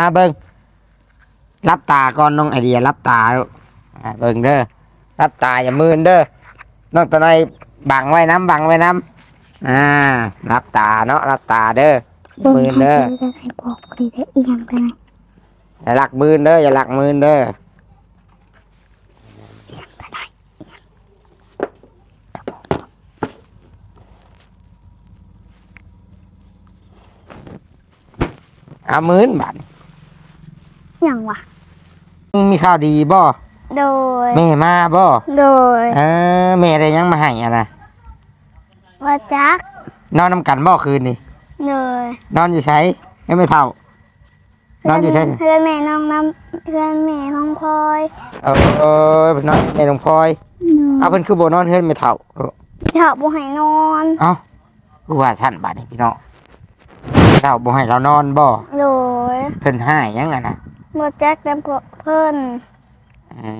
อ่าเบิงรับตาก่อนน้องไอเดียรับตาอ่าเบิงเด้อรับตาอย่ามืนเด้อน้องตัวน้อยบังไว้น้ำบังไว้น้ำอ่า รับตาเนาะรับตาเด้อมืนเด้อให้บอกดีได้อีหยังกันอย่าหลักมืนเด้ออย่าหลักมืนเด้อเอามืนบัด หยังวะมีข่าวดีบ่โดย แม่มาบ่โดย เออแม่ได้หยังมาให้อะนะว่าจัก นอนน้ำกันบ่คืนนี่โดยนอนอยู่ใช้ยังไม่เท่า นอนอยู่ใช้เพื่อนแม่น้องน้ำเพื่อนแม่น้องพลอยเออเออนอนในตรงพลอยเอาเพิ่นคือบ่นอนเฮือนไม่เท่าเออเจ้าบ่ให้นอนเอ้ากูว่าท่านบาดนี้พี่น้องไม่เท่าบ่ให้เรานอนบ่โดยเพิ่นให้หยังอะนะ ว่าจักจำพวกเพิ่นอื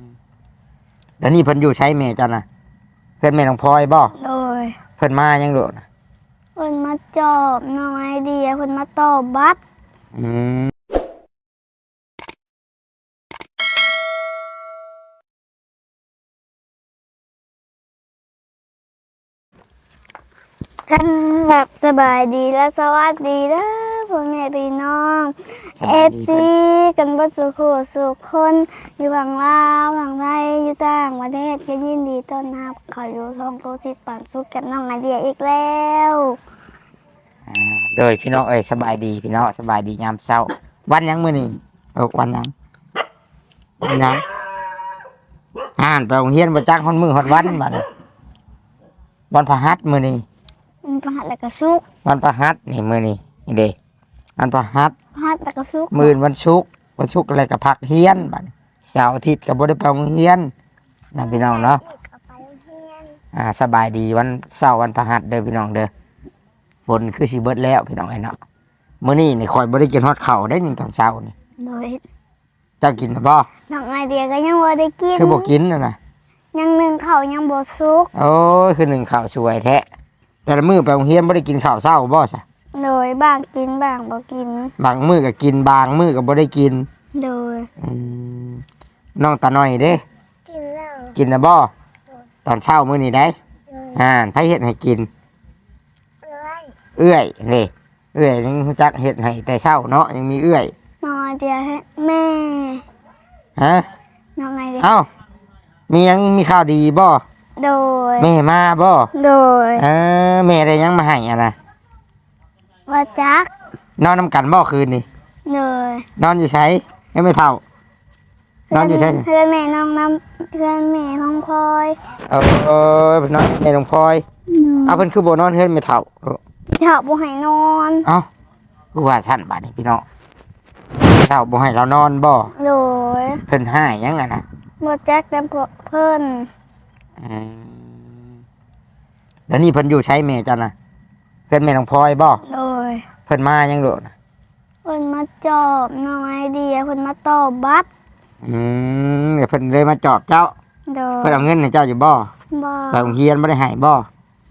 มเดี๋ยวนี้เพิ่นอยู่ใช้แม่เจ้านะเพิ่นแม่ตรงพลอยบ่โดยเพิ่นมายังโดดนะเพิ่นมาจอบน้องไอเดียเพิ่นมาตอบบัตรอืมท่านแบบสบายดีและสวัสดีเด้อ พ่อแม่พี่น้องสเอวัสฟดีซีกันเบดสุขสุขคนอยู่ฝั่งลาวฝั่งไทยอยู่ต่างประเทศก็ยินดีต้อนรับเขาอยู่ทองโตทิศปันสุขกับน้องไอเดียอีกแล้วอ่าโดยพี่น้องเอ้ยสบายดีพี่น้องสบายดียามเช้า วันหยังมื้อนี้เออวันหยังวันหยังอ่านไปโรงเรียนบ่จักฮอดมื้อฮอดวันบัดนี้วันพฤหัสมื้อนี้มันประหัดแล้วก็สุกวันพฤหัสนี่มื้อนี้นี่เด้ วันพฤหัสประหัดแล้วก็สุกมื้อวันศุกร์วันศุกร์อะไรก็พักเรียนบัดนี้เสาร์อาทิตย์ก็บ่ได้ไปโรงเรียนนะพี่น้องเนาะอ่าสบายดีวันเสาร์วันพฤหัสเด้อพี่น้องเด้อฝนคือสิเบิดแล้วพี่น้องไอ้เนาะมื้อนี้นี่คอยบ่ได้กินฮอดข้าวได้นี่ตอนเช้านี่โดยเจ้ากินหรือบ่น้องไอเดียก็ยังบ่ได้กินคือบ่กินน่ะนะยังหนึ่งเขาวยังบ่สุกโอ้ยคือหนึ่งข้าวสวยแท้แต่ละมื้อไปโรงเรียนบ่ได้กินข้าวเช้าบ่ซะ โดยบางกินบางบ่กิน บางมื้อก็กินบางมื้อก็บ่ได้กินโดย อืมน้องตาน้อยเด้ กินแล้วกินนะบ่ตอนเช้ามื้อนี้ได้อ่าไผเฮ็ดให้กินเอื้อยนี่เอื้อยยังรู้จักเฮ็ดให้แต่เช้าเนาะยังมีเอื้อยน้องไอเดียให้แม่ฮะน้องไอเดียเอ้ามียังมีข่าวดีบ่โดย แม่มาบ่โดยเออแม่ได้ยังมาให้อะนะ ว่าจักนอนนำกันบ่คืนนี่โดยนอนอยู่ไสยังไม่เท่า นอนอยู่ไสเพื่อนแม่น้องน้ำเพื่อนแม่น้องพลอยเออเออนอนแม่ต้องพลอยเอาเพิ่นคือบ่นอนเฮือนไม่เท่าเออเจ้าบ่ให้นอนเอ้ากูว่าท่านบาดนี้พี่น้องเท่าบ่ให้เรานอนบ่โดยเพิ่นให้ยังอะนะว่าจักจำพวกเพิ่นอืมแล้วนี่เพิ่นอยู่ใช้แม่เจ้านะ เพิ่นแม่ต้องพลอยบ่โดยเพิ่นมายังโดดนะเพิ่นมาจอบน้องไอเดียเพิ่นมาตอบบัตรอืมเดี๋ยวเพิ่นเลยมาจอบเจ้า โดยเพิ่นเอาเงินให้เจ้าอยู่บ่บ่ไปโรงเรียนบ่ได้ให้บ่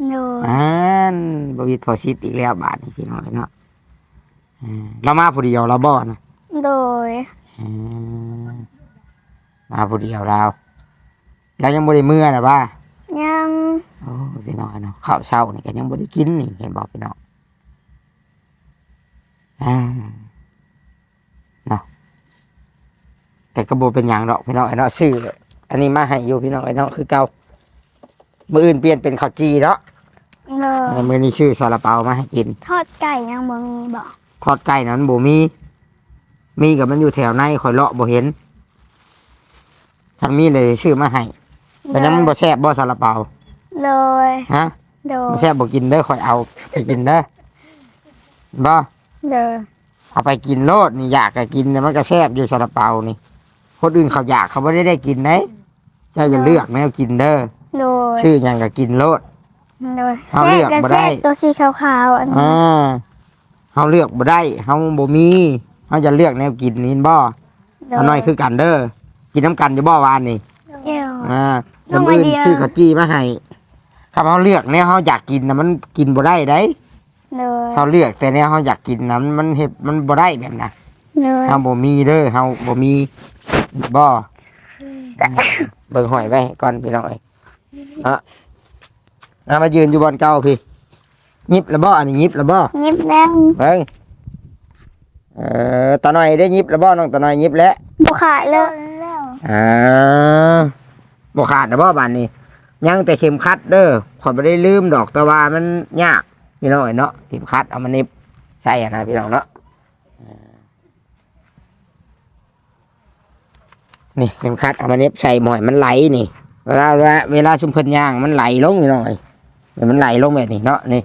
โดยอ่านบวิดพอชิดอีกแล้วบาทนี่พี่น้องเนาะอืมเรามาผู้เดียวเราบ่นะ โดยอืมมาผู้เดียวเราเรายังบ่ได้เมื่อนะบ้ายัง โอ้พี่น้องเนาะข้าวเช้านี่ก็ยังบ่ได้กินนี่เห็นบอกพี่น้องอ่าเนาะแต่ก็บ่เป็นหยังดอกพี่น้องไอ้เนาะซื้ออันนี้มาให้อยู่พี่น้องไอ้เนาะคือเก่ามื้ออื่นเปลี่ยนเป็นข้าวจีเนาะโดยในมื้อนี้ชื่อซาลาเปามาให้กิน ทอดไก่ยังบ่มีบ่ทอดไก่นั้นบ่มี มีกับมันอยู่แถวในข่อยเลาะบ่เห็นฉันมีเลยชื่อมาให้แต่ยังมันบ่แซ่บบ่ซาลาเปา เลยฮะโดยบ่แซ่บบ่กินเด้อข่อยเอาไปกินเด้อบ่เลยเอาไปกินโลดนี่อยากก็กินแต่มันก็แซ่บอยู่ซาลาเปานี่ คนอื่นเขาอยากเขาบ่ได้ได้กินเด้เจ้าอย่าเลือกแนวกินเด้อโดยชื่อหยังก็กินโลด โดยเอาเลือกแซ่บบ่ได้แซ่บตัวสีขาวๆอันนี้อ่าเฮาเลือกบ่ได้เฮาบ่มีเฮาจะเลือกแนวกินนี่บ่โดอันน้อยคือกันเด้อกินน้ำกันอยู่บ่วานนี่เกี่ยวอ่าน้องน้ำอื่นไอเดียชื่อขจี้มาให้ ถ้าเขาเลือกเนี่ยเขาอยากกินนะมันกินบ่ได้ได้เลยเขาเลือกแต่เนี่ยเขาอยากกินนะมันมันเห็ดมันบ่ได้แบบนะเลยเฮาบ่มีเด้อเฮาบ่มีบ่เบิ่งหอยไว้ก่อนพี่น้องเอ้ยเนาะเอามายืนอยู่บนเก่าพี่ยิบแล้วบ่อันนี้ยิบแล้วบ่ยิบแล้วเบิ่งเอ่อตาน้อยได้ยิบแล้วบ่น้องตาน้อยยิบแล้วบุขาดแล้วอ่าบ่ขาดนะบ่บานนี้ ยังแต่เข็มขัดเด้อขอยบ่ได้ลืมดอกแต่ว่ามันยากพี่น้องเอ้ยเนาะเข็มขัดเอามานิบใส่นะพี่น้องเนาะนี่เข็มขัดเอามานิบใส่หมอยมันไหลนี่ เวลาเวลาชุมเพิ่นย่างมันไหลลงพี่น้องเอ้ยมันไหลลงแบบนี้เนาะนี่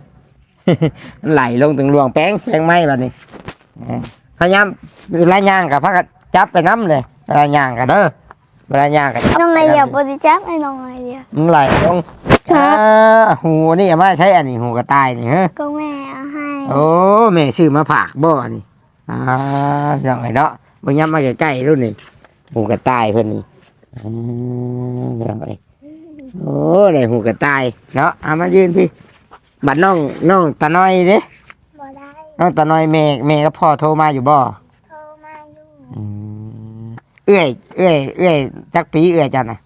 มันไหลลงถึงรวงแป้งแป้งไม้แบบนี้พยายามเวลาย่างกับพักจับไปน้ำเลยเวลาย่างกันเด้อ เวลาย่างกันจับน้องไอไปเดียน้ำบริจับไอ้น้องไอเดียมันไหลลงครับอ่าหูนี่อย่ามาใช้อันนี้หูกระต่ายนี่เฮ้ก็แม่เอาให้โอ้แม่ซื้อมาผากบ่นี่อ่าอย่างไรเนาะบางย้ำมาใกล้ๆรุ่นนี่หูกระต่ายเพิ่นนี่อืมอย่างไรโอ้ได้หูกระต่ายเนาะเอามายืนพี่บัดน้องน้องตาน้อยเด้บ่ได้น้องตาน้อยแม่แม่กับพ่อโทรมาอยู่บ่โทรมาอยู่อืม เอื้อยเอื้อยเอื้อยจักปีเอื้อยจันน่ะ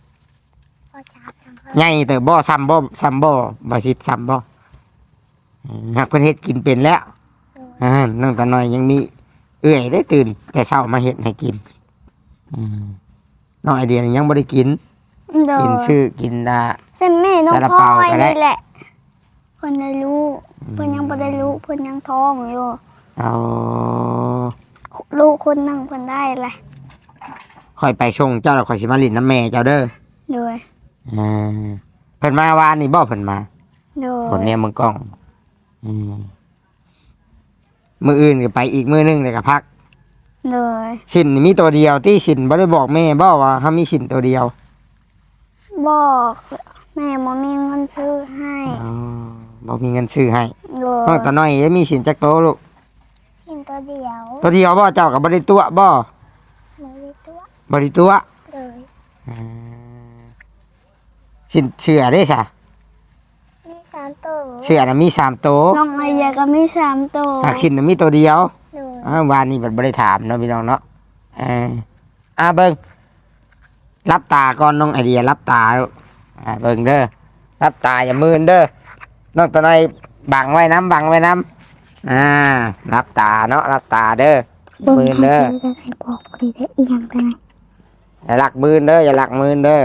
พอจับทางเขาใหญ่เติบบ่ซ้ำบ่ซ้ำบ่บ่สิซ้ำบ่อืมหากเพิ่นเฮ็ดกินเป็นแล้วอ่าน้องตาน้อยยังมีเอื้อยได้ตื่น แต่เช้ามาเฮ็ดให้กินอืมน้องไอเดียนี่ยังบ่ได้กิน โดกินยชื่อกินดา เส้นแม่น้องซาลาพ่อเปาไอ้ก็ได้ นี่แหละเพิ่นได้รู้เพิ่นยังบ่ได้รู้เพิ่นยังท้องอยู่เอา ลูกคนนั่งเพิ่นได้แหละ ค่อยไปชงเจ้าแล้วค่อยสิมาลิ้นน้ำแม่เจ้าเด้อโดยอ่าเพิ่นมาวานนี่บ่เพิ่นมาโดผลยเนี่ยมึงกล้องอืมมืออื่นก็ไปอีกมือหนึงเลยก็พักโดยสินนี่มีตัวเดียวที่สินบ่ได้บอกแม่บ่ว่าเขามีสินตัวเดียวบอกแม่บ่มีเงินซื้อให้อ๋อบอกมีเงินซื้อให้โดน้องยตาน้อยยังมีสินจักโตลูกชิ้นตัวเดียว ตัวเดียวบ่เจ้ากับบ่ได้ตัวบ่ไม่ได้ตัว บ่ได้ตัวเลยอ่าสินเชื่อได้ซะมีสามตัวเชื่อน่ะมีสามโตวน้องไอเดียก็มีสามตัวหากสินน่ะมีตัวเดียวเลยอ่าวานนี้บัดบ่ได้ถามเนาะพี่น้องเนาะเอออ่าเบิ่งรับตาก่อนน้องไอเดียรับตาลูกอ่าเบิ่งเด้อรับตาอย่ามืนเด้อน้องตัวน้อยบังไว้น้ำบังไว้น้ำอ่ารับตาเนาะรับตาเด้อมืนเด้อให้บอกคุยได้อีหยังกัน อย่าหลักมืนเด้ออย่าหลักมืนเด้อ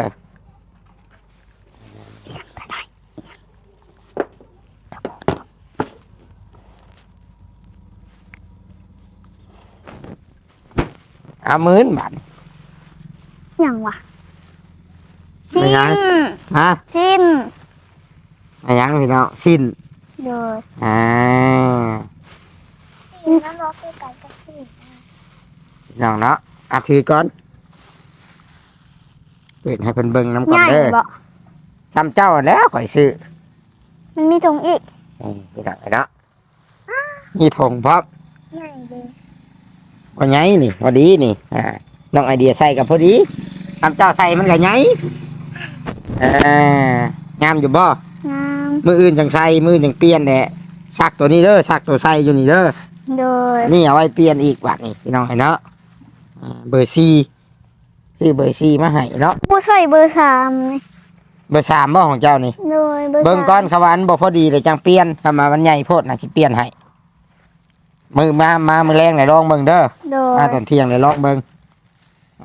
เอามืนบัดอย่างวะไม่ชิ้นยังฮะชิ้นมายังพี่น้องสิ้นโดยอ่าชิ้นน้ำร้อนคือไก่กับชิ้นพี่น้องเนาะอะถือก่อน เปิดให้เพิ่นเบิ่งน้ำก่อนง่ายเด้อบ่จำเจ้าแล้วข่อยซื้อมันมีตรงอีกนี่พี่น้องเนาะมีธงพร้อมง่ายเลยก็ไงนี่พอดีนี่อ่าน้องไอเดียใส่กับพอดีทำเจ้าใส่มันก็ไงอ่างามอยู่บ่งามมืออื่นจังใส่มืออื่นจังเปลี่ยนแหละซักตัวนี้เด้อซักตัวใส่อยู่นี่เด้อโดยนี่เอาไว้เปลี่ยนอีกบัดนี่พี่น้องเนาะอ่าเบอร์ซีซื้อเบอร์ซีมาให้เนาะผู้ ใส่เบอร์สามนี่เบอร์สามบ่ของเจ้านี่ โดยเบอร์เบิ่งสามก้อนขวาอันบ่พอดีเลยจังเปลี่ยนถ้ามามันใหญ่โพดน่ะสิเปลี่ยนให้มือมามามือแรงเลยลองเบิ่งเด้อโดยมาตอนเที่ยงเลยลองเบิ่ง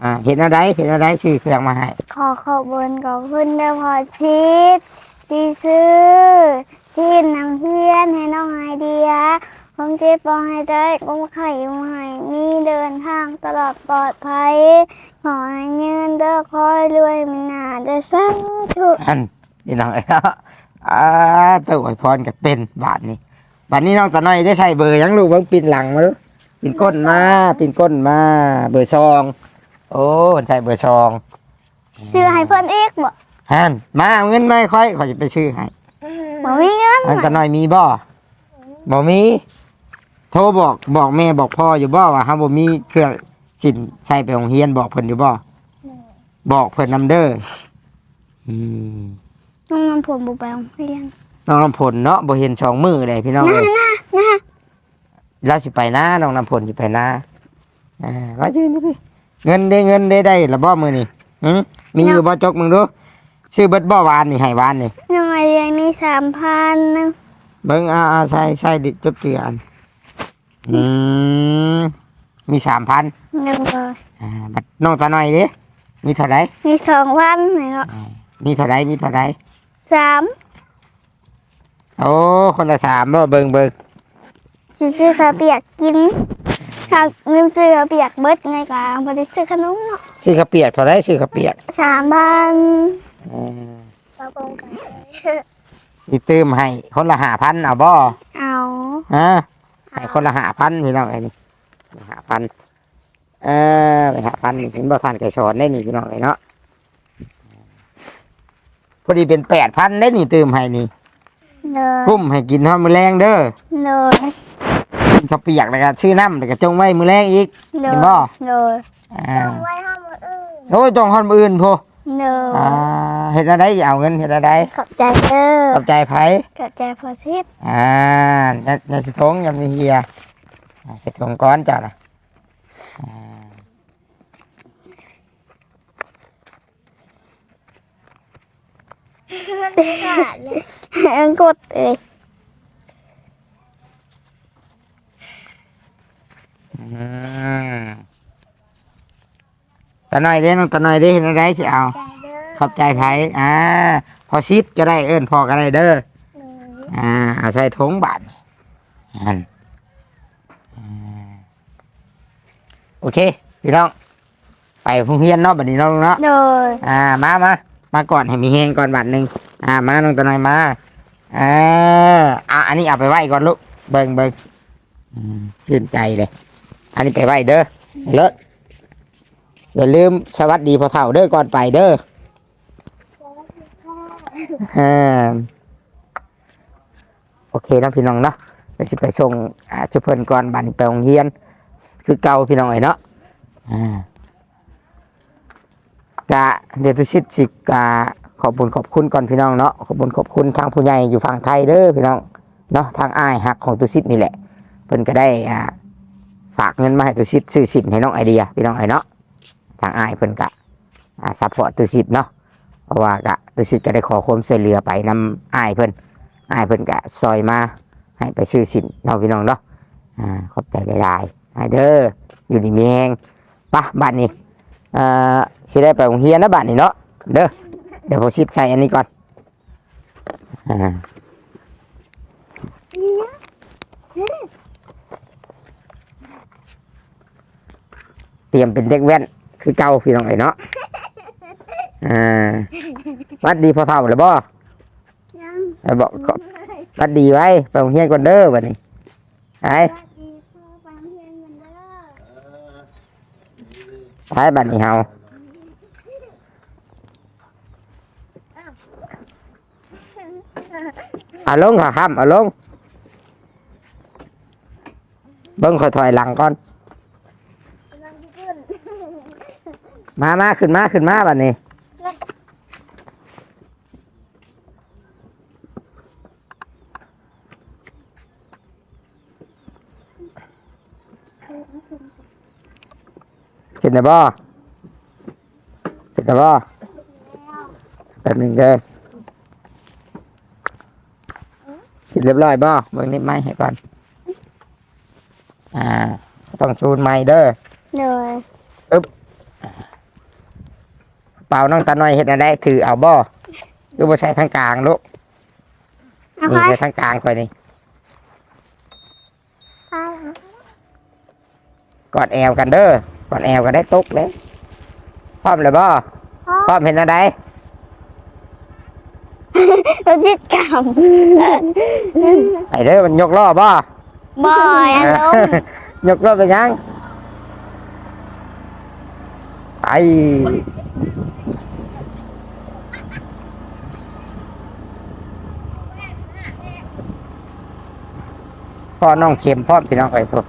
อ่าเห็นอะไรเห็นอะไรชื่อเครื่องมาให้ ขอขอบคุณขอบคุณเดพอพีทที่ซื้อที่นำเพื่อนให้น้องไอเดีย ผมเจ็บปองให้ได้ก้มไข่มาให้มีเดินทางตลอดปลอดภัย ขอให้ยืนเด้อคอยรวยมันหนาเด้อสาธุอันพี่น้องเอ้ยเนาะอ่าตัวอวยพรกับเป็นบาทนี้บาทนี้น้องตาน้อยได้ใส่เบอร์หยังลูกเบิ่งปินหลังมาดูปินก้นมาปินก้นมา เบอร์ซอง โอ้มันใส่เบอร์ซองซื้อให้เพื่อนอีกบ่ฮันมาเอาเงินมาให้ค่อยค่อยจะไปซื้อให้บ่มีเงินอันตาน้อยมีบ่บ่มี โทรบอกบอกแม่บอกพ่ออยู่บ่ว่าเฮาบ่มีเครื่องสินใส่ไปโรงเรียนบอกเพิ่นอยู่บ่บอกเพิ่นนำเด้ออืมน้องมันผมบุไปโรงเรียนน้องน้ำผลเนาะบ่เห็นสองมือเลยพี่น้องเอ้ยนะแล้วสิไปนะน้องน้ำผลสิไปนะอ่าว่าชื่อนี่พี่เงินได้เงินได้ได้ละบ่มือนี่หึมีอยู่บ่จกมึงดูชื่อเบิดบ่หวานนี่ให้หวานนี่น้องไอเดียมีสามพันนึงเบิ่งอ่าอ่าใส่ใส่ดิจบเตือน อืมมีสามพันหนึ่งเลยอ่าบัดน้องตาหน่อยเด้มีเท่าไรมีสองพันไหนก็อ่ามีเท่าไรมีเท่าไรสามโอ้คนละสามบ่เบิ่งเบิ่งสิซื้อข้าวเปียกกินข้าวเงินซื้อข้าวเปียกเบิดไงกะบ่ได้ซื้อขนมเนาะซื้อข้าวเปียกเท่าไรซื้อข้าวเปียกสามพันอ่าปลาปงกันอีตื้มให้คนละห้าพันเอาบ่เอาฮะ ให้คนละห้าพันพี่น้องไอ้นี่ห้าพันเออไปห้าพันนี่เห็นบ่ทันไก่สอนได้นี่พี่น้องไอ้เนาะพอดีเป็นแปดพันได้นี่ตื้มให้นี่เลยกุ้มให้กินเท่ามือแรงเด้อเลยกินข้าวเปียกแล้วก็ซื้อน้ำแล้วก็จงไว้มือแรงอีกเลเห็ยนบ่เลยอ่าไว้ห้ามอื่นโอ้ยจงฮอนมืออื่นพอ เลยอ่าเห็นอะไรเอาเงินเห็นอะไรขอบใจเด้อขอบใจไผขอบใจพอซิดอ่าในในสทงยังมีเฮียอ่าสทงก้อนจ้ะนะอ่าอังกดเอ้ยอืมตาหน่อยเด้น้องตาหน่อยเด้เห็นอะไรจะเอา ขอบใจไผอ่า พอซิดก็ได้เอิ้นพอก็ได้เด้อ อ่าเอาใส่ถุงบาทอันอ่าโอเค พี่น้อง ไปพุ่งเฮียนเนาะบัดนี้เนาะลุงเนาะ เลยอ่า มามา มาก่อนให้มีแหงก่อนบาทหนึ่งอ่า มาน้องตะนอยมา อ่าอ่าอันนี้เอาไปไหว้ก่อนลูก เบิ่งเบิ่งอืมชื่นใจเลย อันนี้ไปไหว้เด้อเลิศ อย่าลืมสวัสดีพ่อเฒ่าเด้อก่อนไปเด้ออ่าโอเคเนาะพี่น้องเนาะเดี๋ยวจะไปส่งอ่าชุเพิ่นก่อนบัดนไปโรงเรียน คือเก่าพี่น้องไอ้เนาะอ่ากะเดี๋ยวตุชิตสิกาขอบคุญขอบคุณก่อนพี่น้องเนาะขอบคุญขอบคุณทางผู้ใหญ่อยู่ฝั่งไทยเด้อพี่น้องเนาะทางอ้ายหักของตุชิตนี่แหละเพิ่นก็ได้อ่าฝากเงินมาให้ตุชิตซื้อสินให้น้องไอเดียพี่น้องไอ้เนาะ ทางอ้ายเพิ่นกะอ่าซัพพอร์ตตุชิตเนาะเพราะว่ากะตุชิตก็ได้ขอความช่วยเหลือไปนำอ้ายเพิ่นอ้ายเพิ่นกะซอยมาให้ไปซื้อสินเนาะพี่น้องเนาะอ่าขอบใจหลายๆอ้ายเด้ออยู่ดีมีแฮงปะบัดนี้เอ่อสิได้ไปโรงเรียนนะบัดนี้เนาะเด้อเดี๋ยวผมชิดใส่อันนี้ก่อนอ่าเตรียมเป็นเด็กแว่น คือเก่าพี่น้องเอ้ยเนาะอ่าวัดดีพอเท่าเลยบ่ยังไปบอกก็รัดดีไว้ไปโรงเรียนก่อนเด้อบัดนี้ไปสวัสดีพ่อฟังเพลงกันเด้อไปบัดนี้เฮาเอาลงค่ะครับเอาลงเบิ้งคอยถอยหลังก่อน กำลังขึ้น มามาขึ้นมาขึ้นมาบัดนี้ ขึ้นได้บ่ขึ้นได้บ่แป๊บหนึงเด้อขึ้นเรียบร้อยบ่เบิ่งนิดไม้ให้ก่อน อ่า ต้องชูนไม้เด้อ เลย เปล่าน้องตาน้อยเห็ดอะไรคือเอาบ่หรือว่าใช้ทางกลางลูกเอานี่ไปใช้ทางกลางคอยนี่ไปกอดแอวกันเด้อกอดแอวกันได้ตุกเลยพร้อมเลยบ่พร้อมเห็นอะไรเราจิตกรรมไปเด้อมันยกล้อบ่บ่อยอารมณ์ยกล้อไปยังไป พ่อน้องเข็มพ่อพี่น้องไปพวก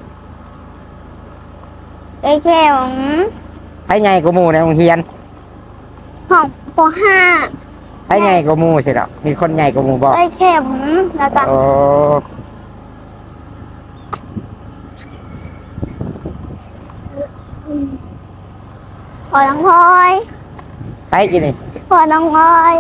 ไอ้เข็มให้ใหญ่กว่าหมู่ในโรงเรียนของปห้าให้ใหญ่กว่าหมู่สิเนาะมีคนใหญ่กว่าหมู่บ่ไอ้เข็มแล้วก็โอ้พอน้องพลอยไปกินนี่พอน้องพลอย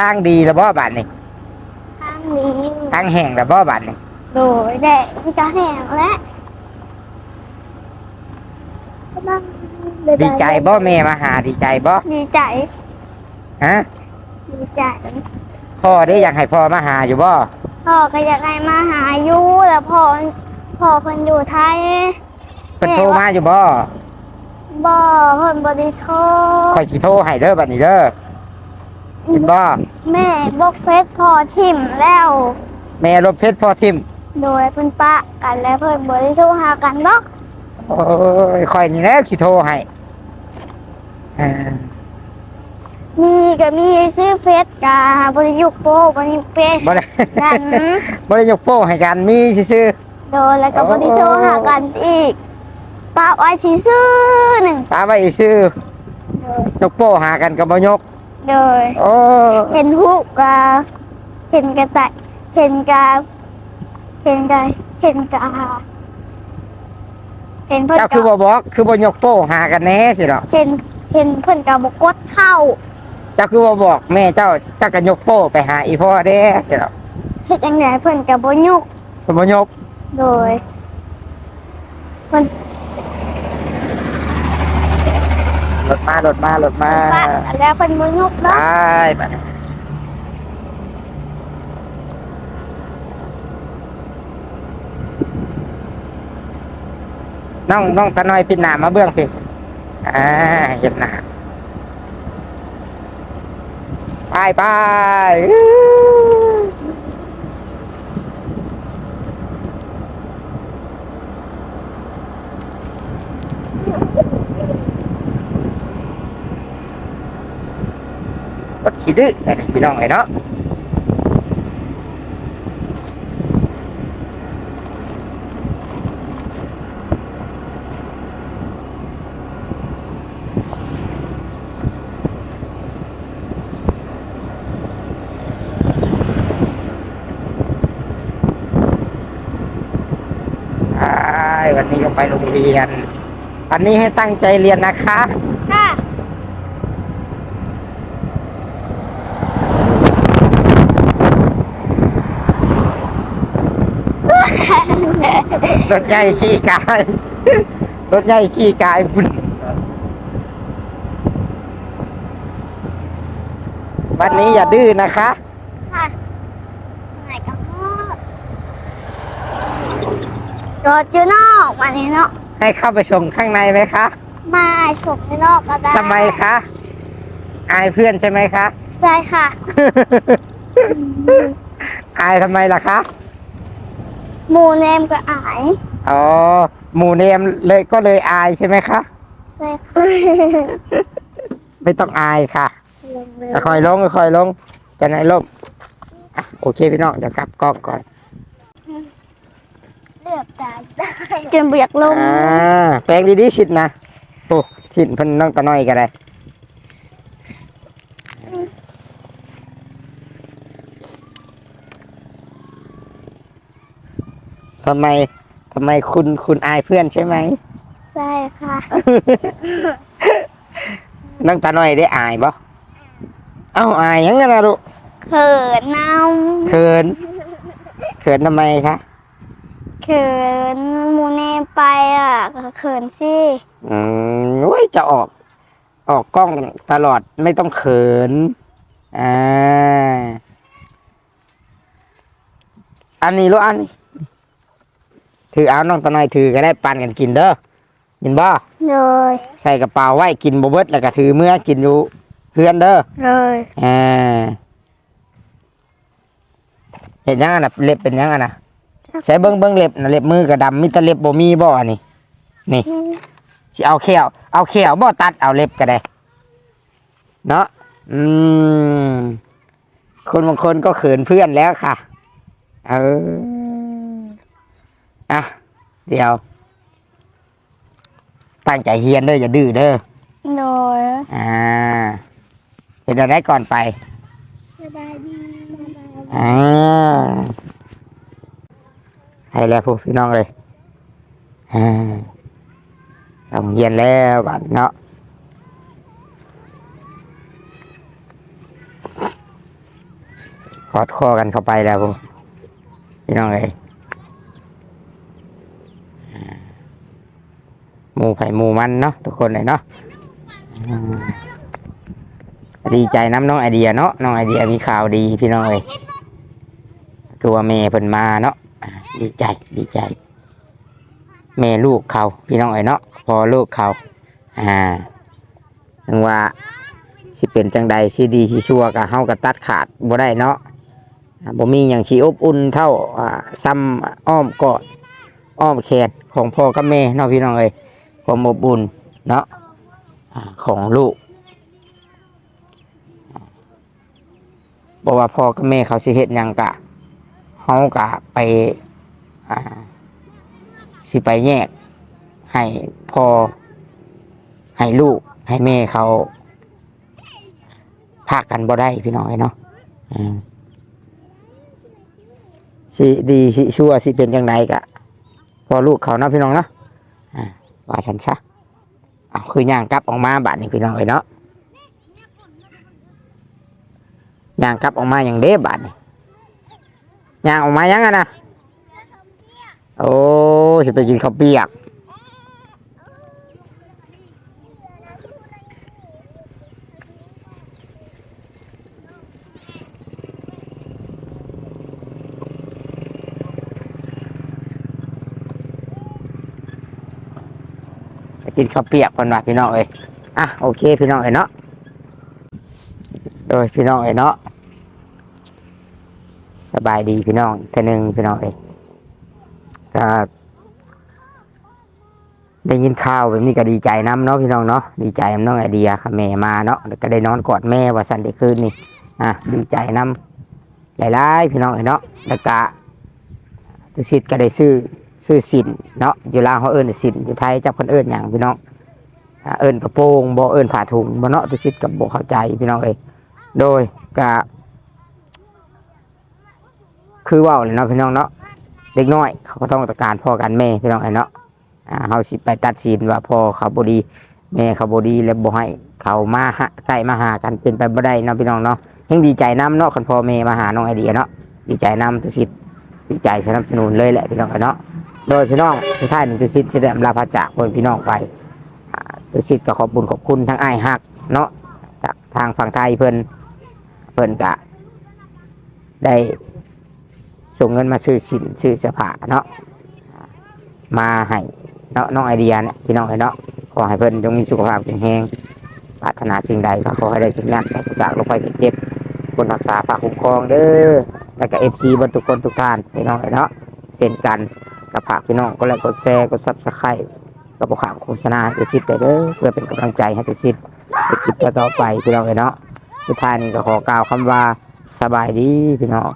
ทางดีแล้วบ่บาดนี่ทางนี้ทางแห้งแล้วบ่บาดนี่โดยแดดมันจะแห้งแล้วดีใจบ่แม่มาหาดีใจบ่ดีใจฮะดีใจพ่อได้อยากให้พ่อมาหาอยู่บ่พ่อก็อยากให้มาหาอยู่แล้วพ่อพ่อเพิ่นอยู่ไทยเพิ่นโทรมาอยู่บ่บ่เพิ่นบ่ได้โทรคอยสิโทรให้เด้อบัดนี้เด้อ เห็นบ่แม่บกเฟซพ่อทิ่มแล้ว แม่รบเพชรพ่อทิมโดยเพิ่นปะกันแล้วเพิ่นบ่ได้โทรหากันดอกโอ้ยคอยนี่แหล้วสิโทรให้อ่ามีก็มีซื้อเฟซกะบ่ได้ยุกโปบ่ได้ยุกเฟซบ่ได้ กัน บ่ได้ยกโป้ให้กันมีซื่อโดยแล้วก็บ่ได้โทรหากันอีกปะไว้ที่ซื้อหนึ่งๆตาไว้ซื่อโดย ยกโป้หากันก็บ่ยก โดย โอ้เห็นหูกะเห็นกระต่ายเห็นกะเห็นกะเห็นกะเห็นเพิ่นเจ้าคือบ่กะบอกคือบ่ยกโป้หากันแน่สิดอกเห็นเห็นเพิ่นกะบ่กดเข้าเจ้าคือบ่บอกแม่เจ้าเจ้าก็ยกโป้ไปหาอีพ่อเด้สิดอกเฮ็ดจังไดเพิ่นกะบ่ยุกเพิ่นบ่ยกโดยเพิ่น รถมารถมารถมาปะกันแล้วเพิ่นบ่ยุกไปเนาะบัดนี้น้องน้องตาน้อยปิดหน้ามาเบื้องสิอ่าเห็นหน้าไปไปอื้อรถ ขี้ดื้ออันนี้พี่น้องไอ้เนาะวันนี้ก็ไปโรงเรียนวันนี้ให้ตั้งใจเรียนนะคะ ค่ะ รถใหญ่ขี้กาย รถใหญ่ขี้กายบุญวันนี้อย่าดื้อนะคะค่ะไหนก็ฮอดจอดอยู่นอกมานี่เนาะให้เข้าไปส่งข้างในไหมคะ มาฉกในนอกก็ได้ทำไมคะอายเพื่อนใช่ไหมคะ ใช่ค่ะ อายทำไมล่ะคะ หมูเนมก็อายอ๋อหมู่เนมเลยก็เลยอายใช่ไหมคะ ใช่ค่ะไม่ต้องอายค่ะ ลงเลยค่อยๆลงค่อยๆลงจะไหนลมอะโอเคพี่น้องเดี๋ยวกลับกล้องก่อนเลือกได้จนเบียกลง อ่าแปลงดีๆชิดนะโอ้ชิดเพิ่นน้องตะน้อยก็ได้ำไมทำไมคุณคุณอายเพื่อนใช่ไหม ใช่ค่ะ น้องตาน้อยได้อายบ่เอ้าอายยังไงนะลูกเขินน้เขินเขินทำไมคะำเขินหมูเนมไปอะก็เขินสิอืมโอ้ยจะออก ออกกล้องตลอดไม่ต้องเขินอ่าอันนี้ลูกอันนี้ ถือเอาน้องตาน้อยถือก็ได้ปันกันกินเด้อกินบ่เลยใส่กระเป๋าไว้กินบ่เบิดแล้วก็ถือเมื่อกินอยู่เพื่อนเด้อเลยอ่าเห็นยังไงนะเล็บเป็นยังไงนะใช้เบิ้งเบิ้งเล็บนะเล็บมือกระดำมีแต่เล็บบ่มีบ่อันนี้นี่สิเอาเขียวเอาเขียวบ่ตัดเอาเล็บก็ได้ เนาะอืมคนบางคนก็เขินเพื่อนแล้วค่ะ เออ อะ เดี๋ยว ตั้งใจเฮียนเด้ออย่าดื้อเด้อเลยอ่าเห็นอะไรก่อนไปสสบายดีสบายดีอ่าให้แล้วพวกพี่น้องเลยอ่าทำเย็นแล้วบัดเนาะ กอดคอกันเข้าไปแล้วพวกพี่น้องเลยอ่าห มูไผ่หมูมันเนาะทุกคนเลยเนาะอ่าดีใจน้ำน้องไอเดียเนาะน้องไอเดียมีข่าวดีพี่น้องเลยคือว่าแม่เพิ่นมาเนาะอ่าดีใจดีใจแม่ลูกเขาพี่น้องเอ้ยเนาะพอลูกเขาอ่าถึงว่าสิเป็นจังใดสิดีสิชั่วก็เฮาก็ตัดขาดบ่ได้เนาะอ่าบ่มีหยังสิอบอุ่นเท่าอ่าซ้ำอ้อมกอดอ้อมแขนของพ่อกับแม่เนาะพี่น้องเอ้ย ความอบอุ่นเนาะของลูกบอกว่าพ่อกับแม่เขาสิเฮ็ดยังกะเขากะไปสิไปแยก ให้พ่อให้ลูก ให้แม่เขาพากกันบ่ได้พี่น้องเอ้ยเนาะสิดีสิชั่วสิเป็นจังไดกะ พอลูกเขาเนาะพี่น้องเนาะ ว่าฉันซะเอาคือย่างกลับออกมาบานนี้พี่น้องเลยเนาะย่างกลับออกมาอย่างเด้บานนี้ย่างออกมายังไงนะโอ้สิไปกินข้าวเปียก กินข้าวเปียกก่อนว่าพี่น้องเอ้ยอะโอเคพี่น้องเอ้ยเนาะโดยพี่น้องเอ้ยเนาะสบายดีพี่น้องเท่านึงพี่น้องเองก็ได้ยินข่าวแบบนี้ก็ดีใจน้ำเนาะพี่น้องเนาะดีใจน้องไอเดียค่ะแม่มาเนาะก็ได้นอนกอดแม่ว่าสันได้คืนนี่อะดีใจน้ำหลายๆพี่น้องเอ้ยเนาะแล้วก็ทุกสิทธิ์ก็ได้ซื้อ ซื้อสินเนาะอยู่ลาวเขาเอิ้นสินอยู่ไทยจับคนเอิ้นอย่างพี่น้องเอิ้นกระโปรงบ่เอิ้นผ้าถุงบ่เนาะทุกสิทธิ์กับบ่เข้าใจพี่น้องเอ้ยโดยก็คือว่าเลยเนาะพี่น้องเนาะเด็กน้อยเขาก็ต้องตะการพ่อกันแม่พี่น้องไอ้เนาะอ่าเขาสิไปตัดสินว่าพ่อเขาบดีแม่เขาบดีแล้วบ่ให้เขามาหาใกล้มาหากันเป็นไปบ่ได้เนาะพี่น้องเนาะยังดีใจน้ำเนาะคนพ่อแม่มาหาน้องไอเดียเนาะดีใจน้ำตุสิทธิ์ดีใจสนับสนุนเลยแหละพี่น้องไอ้เนาะ โดยพี่น้องทุกท่านนี่ตุสิทธิ์จะได้อำลาพระจากคนพี่น้องไปตุสิทธิ์ก็ขอบคุญขอบคุณทั้งไอ้ฮักเนาะจากทางฝั่งไทยเพิ่นเพิ่นกะได้ส่งเงินมาซื้อสินซื้อเสื้อผ้าเนาะมาให้เนาะน้องไอเดียเนี่ยพี่น้องไอ้เนาะขอให้เพิ่นจงมีสุขภาพแข็งแรงปรารถนาสิ่งใดก็ขอให้ได้สิ่งนั้นปราศจากโรคภัยไข้เจ็บคนรักษาฝากคุ้มครองเด้อแล้วก็เอฟซีบนทุกคนทุกท่านพี่น้องไอ้เนาะเช่นกัน กับฝากพี่น้องก็ไลค์กดแชร์กดซับสไครต์กับข่าวโฆษณาให้ตุสิทธิ์ได้เด้อเพื่อเป็นกำลังใจให้ตุสิทธิ์ในคลิปต่อไปพี่น้องเลยเนาะทุกท่านก็ขอกล่าวคำว่าสบายดีพี่น้อง